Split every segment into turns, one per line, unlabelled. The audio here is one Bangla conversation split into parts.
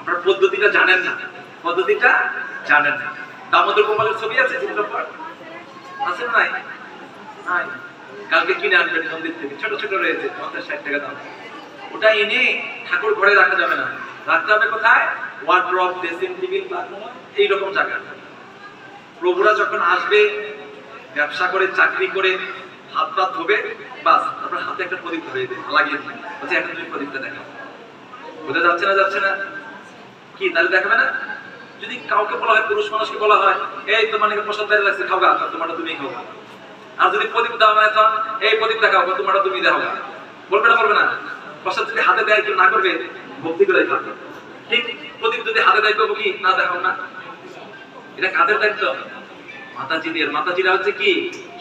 আপনার পদ্ধতিটা জানেন না। পদ্ধতিটা জানেন না। দামোদর গোপালের ছবি আছে আছে নাই? নাই। কালকে কিনে আনবেন মন্দির থেকে। ছোট ছোট রয়েছে, পঞ্চাশ ষাট টাকা দাম। ওটা এনে ঠাকুর ঘরে রাখা যাবে না। রাখতে হবে কোথায়? ওয়ার্ড্রপ ড্রেসিং টেবিল এইরকম জায়গা। প্রভুরা যখন আসবে, ব্যবসা করে, চাকরি করে, হাত পা ধোবে, বাস, তারপর হাতে একটা প্রদীপ ধরে দেবে। লাগিয়ে দিবে। বলছে, এখন তুমি প্রদীপটা দেখাও। বোঝা যাচ্ছে না যাচ্ছে না? কি, তাহলে দেখাবে না? যদি কাউকে বলা হয়, পুরুষ মানুষকে বলা হয়, এই, তোমার নাকি প্রসাদ বাইরে লাগছে, খাও গা তোমারটা তুমি খাও আর যদি প্রদীপ দাও না এখন এই প্রদীপ দেখাও তোমারটা তুমি দেখাও বলবে না বলবে না। প্রসাদ যদি হাতে দেয়, কেউ না করবে, ভক্তি করে খাবে। ঠিক প্রদীপ যদি হাতে দেয় করব কি, না, দেখাও না। এটা কাদের দায়িত্ব? মাতাজিদের। মাতাজিরা হচ্ছে কি?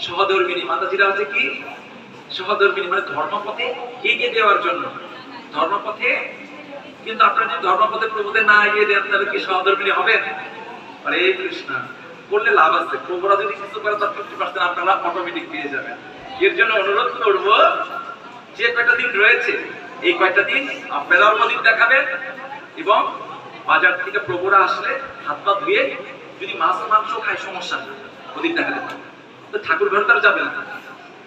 সহধর্মিনী। মাতাজিরা হচ্ছে কি? সহধর্মিনী মানে ধর্মপথে এগিয়ে দেওয়ার জন্য। ধর্মপথে কিন্তু আপনারা যদি ধর্মপথে প্রভুদের না এগিয়ে দেন, তাহলে কি সহধর্মিনী হবেন? হরে কৃষ্ণ। করলে লাভ আছে। প্রভুরা যদি কিছু করে, তার ফিফটি পার্সেন্ট আপনারা অটোমেটিক পেয়ে যাবেন। এর জন্য অনুরোধ করব, যে কয়টা দিন রয়েছে, এই কয়টা দিন আপনারাও প্রদীপ দেখাবেন এবং বাজার থেকে প্রভুরা আসলে হাত পা ধুয়ে যদি মাছ মাংস খায়, সমস্যা নেই। প্রদীপ দেখাতে পারে তো ঠাকুর ঘর তো আর যাবে না।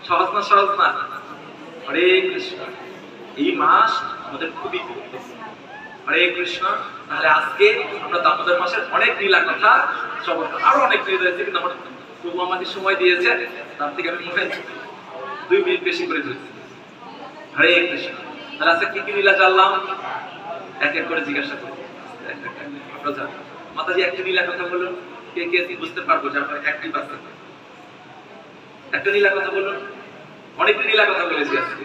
সহজ না সহজ না। হরে কৃষ্ণ। এই মাস আমাদের খুবই হরে কৃষ্ণ। তাহলে আজকে আমরা দামোদর মাসের অনেক লীলা কথা শ্রবণ আরও অনেক লীলা রয়েছে, কিন্তু আমার প্রভু আমাকে সময় দিয়েছে, তার থেকে আমি মনে দুই মিনিট বেশি করে দিয়েছি হরে কৃষ্ণ। তাহলে আজকে কি কি লীলা জানলাম? এক এক করে জিজ্ঞাসা করি। মাতাজি, একটা লীলা কথা বলুন। কে কে বুঝতে পারব যে আপনার একটি বাচ্চা। একটা লীলা কথা বলুন। অনেক লীলা কথা বলেছি আজকে।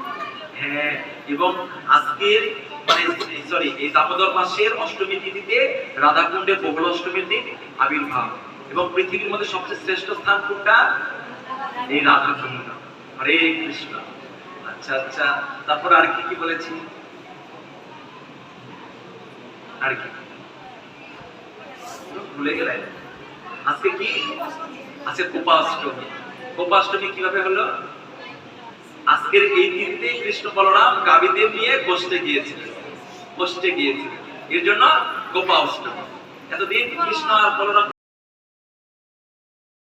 হ্যাঁ এবং আজকের মানে সরি এই দামোদর মাসের অষ্টমী তিথিতে রাধা কুণ্ডের বহুল অষ্টমীর দিন আবির্ভাব এবং পৃথিবীর মধ্যে সবচেয়ে শ্রেষ্ঠ স্থান কোনটা? এই রাধা কুণ্ড হরে কৃষ্ণ। আচ্ছা আচ্ছা তারপর আর কি কি বলেছি? আর কি? ভুলে গেলে আজকে কি? আজকে কোপাষ্টমী কোপাষ্টমী কীভাবে হলো? আজকের এই দিনতে কৃষ্ণ বলরাম গাবিদের নিয়ে কষ্টে গিয়েছিলেন কষ্টে গিয়েছিলেন এর জন্য গোপা অষ্টমী। এতদিন কৃষ্ণ আর বলরাম